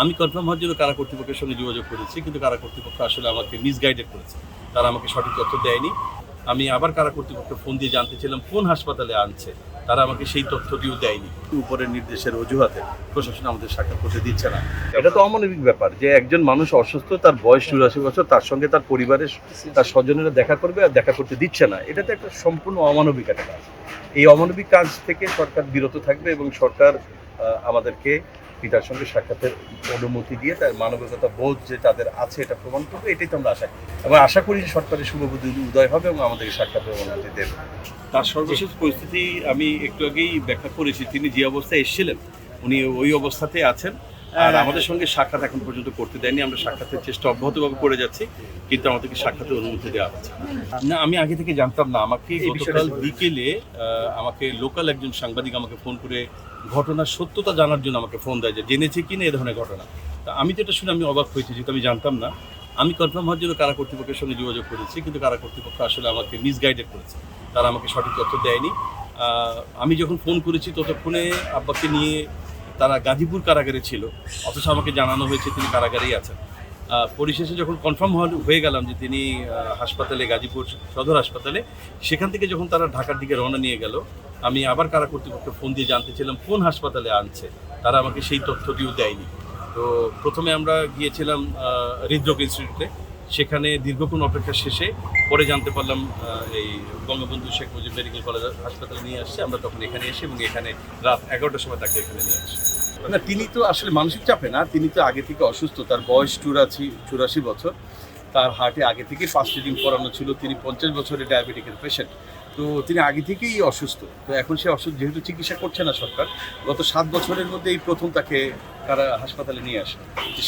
আমি কনফার্ম হওয়ার জন্য কারা কর্তৃপক্ষের সঙ্গে যোগাযোগ করেছি কিন্তু কারা কর্তৃপক্ষ আসলে আমাকে মিসগাইডেড করেছে। তারা আমাকে সঠিক তথ্য দেয়নি। আমি আবার কারা কর্তৃপক্ষকে ফোন দিয়ে জানতে ছিলাম কোন হাসপাতালে আনছে তারা আমাকে সেই তথ্যটিও দেয়নি। উপরের নির্দেশের অজুহাতে প্রশাসন আমাদের সাক্ষাৎ করতে দিচ্ছে না। এটা তো অমানবিক ব্যাপার যে একজন মানুষ অসুস্থ তার বয়স চুরাশি বছর তার সঙ্গে তার পরিবারের তার স্বজনেরা দেখা করবে আর দেখা করতে দিচ্ছে না। এটা তো একটা সম্পূর্ণ অমানবিক একটা কাজ। এই অমানবিক কাজ থেকে সরকার বিরত থাকবে এবং সরকার আমাদেরকে পিতার সঙ্গে সাক্ষাতের অনুমতি দিয়ে তার মানবিকতা বোধ যে তাদের আছে এটা প্রমাণ করবে, এটাই তো আমরা আশা করি। এবং আশা করি যে সরকারের শুভবুদ্ধি উদয় হবে এবং আমাদের সাক্ষাতের অনুমতি দেবে। তার সর্বশেষ পরিস্থিতি আমি একটু আগেই ব্যাখ্যা করেছি, তিনি যে অবস্থায় এসেছিলেন, উনি ওই অবস্থাতেই আছেন। আর আমাদের সঙ্গে সাক্ষাৎ এখন পর্যন্ত করতে দেয়নি আমরা সাক্ষাতের চেষ্টা অব্যাহতভাবে করে যাচ্ছি কিন্তু আমাদেরকে সাক্ষাতের অনুমতি দেওয়া হচ্ছে না। আমি আগে থেকে জানতাম না আমাকে গতকাল বিকেলে আমাকে লোকাল একজন সাংবাদিক আমাকে ফোন করে ঘটনার সত্যতা জানার জন্য আমাকে ফোন দেয় যে জেনেছে কি না এ ধরনের ঘটনা। তা আমি যেটা শুনে আমি অবাক হয়েছি যেহেতু আমি জানতাম না। আমি কনফার্ম হওয়ার জন্য কারা কর্তৃপক্ষের সঙ্গে যোগাযোগ করেছি কিন্তু কারা কর্তৃপক্ষ আসলে আমাকে মিসগাইডেড করেছে। তারা আমাকে সঠিক তথ্য দেয়নি। আহ, আমি যখন ফোন করেছি ততক্ষণে আব্বাকে নিয়ে তারা গাজীপুর কারাগারে ছিল। অথচ আমাকে জানানো হয়েছে তিনি কারাগারেই আছেন। পরিশেষে যখন কনফার্ম হয়ে গেলাম যে তিনি হাসপাতালে, গাজীপুর সদর হাসপাতালে, সেখান থেকে যখন তারা ঢাকার দিকে রওনা নিয়ে গেল, আমি আবার কারা কর্তৃপক্ষকে ফোন দিয়ে জানতে ছিলাম কোন হাসপাতালে আনছে? তারা আমাকে সেই তথ্যটিও দেয়নি। তো প্রথমে আমরা গিয়েছিলাম হৃদরোগ ইনস্টিটিউটে সেখানে দীর্ঘক্ষণ অপেক্ষা শেষে পরে জানতে পারলাম এই বঙ্গবন্ধু শেখ মুজিব মেডিকেল কলেজ হাসপাতালে নিয়ে আসছে। আমরা তখন এখানে এসে এবং এখানে রাত এগারোটার সময় তাকে এখানে নিয়ে আসি। না, তিনি তো আসলে মানসিক চাপে না, তিনি তো আগে থেকে অসুস্থ, তার বয়স চুরাশি চুরাশি বছর। তার হার্টে আগে থেকেই ফার্স্ট রিডিং করানো ছিল তিনি পঞ্চাশ বছরের ডায়াবেটিকের পেশেন্ট তো তিনি আগে থেকেই অসুস্থ। তো এখন সে অসুস্থ যেহেতু চিকিৎসা করছে না সরকার গত সাত বছরের মধ্যে এই প্রথম তাকে তারা হাসপাতালে নিয়ে আসে।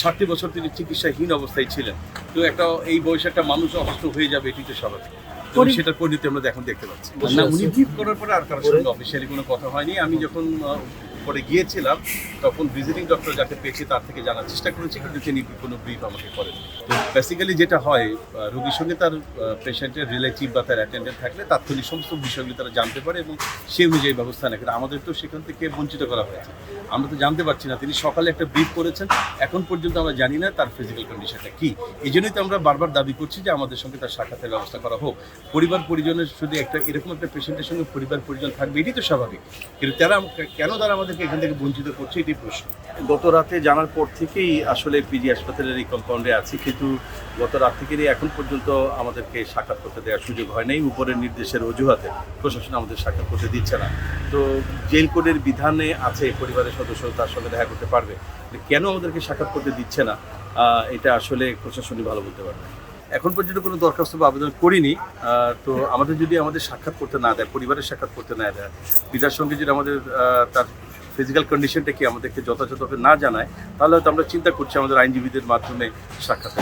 ষাটটি বছর তিনি চিকিৎসাহীন অবস্থায় ছিলেন। তো একটা এই বয়সে একটা মানুষ অসুস্থ হয়ে যাবে এটি তো স্বাভাবিক। সেটার পরিণতি আমরা এখন দেখতে পাচ্ছি। না উনি ভিপ করার পরে আর কারোর সঙ্গে অফিসিয়ালি কোনো কথা হয়নি। আমি যখন পরে গিয়েছিলাম, তখন ভিজিটিং ডক্টর যাকে পেয়েছি তার থেকে জানার চেষ্টা করেছি, কিন্তু তিনি কোনো ব্রিফ আমাকে করেন তো বেসিক্যালি যেটা হয় রোগীর সঙ্গে তার পেশেন্টের রিলেটিভ বা তার অ্যাটেন্ডেন্ট থাকলে তাৎক্ষণিক সমস্ত বিষয়গুলি তারা জানতে পারে এবং সেই অনুযায়ী ব্যবস্থা নেয়। কিন্তু আমাদের তো সেখান থেকে বঞ্চিত করা হয়েছে। আমরা তো জানতে পারছি না, তিনি সকালে একটা ব্রিফ করেছেন, এখন পর্যন্ত আমরা জানি না তার ফিজিক্যাল কন্ডিশনটা কী। এই জন্যই তো আমরা বারবার দাবি করছি যে আমাদের সঙ্গে তার সাক্ষাতের ব্যবস্থা করা হোক। পরিবার পরিজনের শুধু একটা, এরকম একটা পেশেন্টের সঙ্গে পরিবার পরিজন থাকবে এটি তো স্বাভাবিক। কিন্তু তারা, কেন তারা আমাদেরকে এখান থেকে বঞ্চিত করছে এটি প্রশ্ন। গত রাতে জানার পর থেকেই আসলে পিজি হাসপাতালের এই কম্পাউন্ডে আছি কিন্তু গত রাত থেকে এখন পর্যন্ত আমাদেরকে সাক্ষাৎ করতে দেওয়ার সুযোগ হয় নাই। উপরের নির্দেশের অজুহাতে প্রশাসন আমাদের সাক্ষাৎ করতে দিচ্ছে না। তো জেল কোডের বিধানে আছে পরিবারের সদস্য তার সঙ্গে দেখা করতে পারবে। কেন আমাদেরকে সাক্ষাৎ করতে দিচ্ছে না এটা আসলে প্রশাসনই ভালো বলতে পারবে এখন পর্যন্ত কোনো দরখাস্ত বা আবেদন করিনি তো আমাদের যদি আমাদের সাক্ষাৎ করতে না দেয় পরিবারের সাক্ষাৎ করতে না দেয় পিতার সঙ্গে যদি আমাদের তার ফিজিক্যাল কন্ডিশনটা কি আমাদেরকে যথাযথভাবে না জানায়, তাহলে হয়তো আমরা চিন্তা করছি আমাদের আইনজীবীদের মাধ্যমে সাক্ষাৎ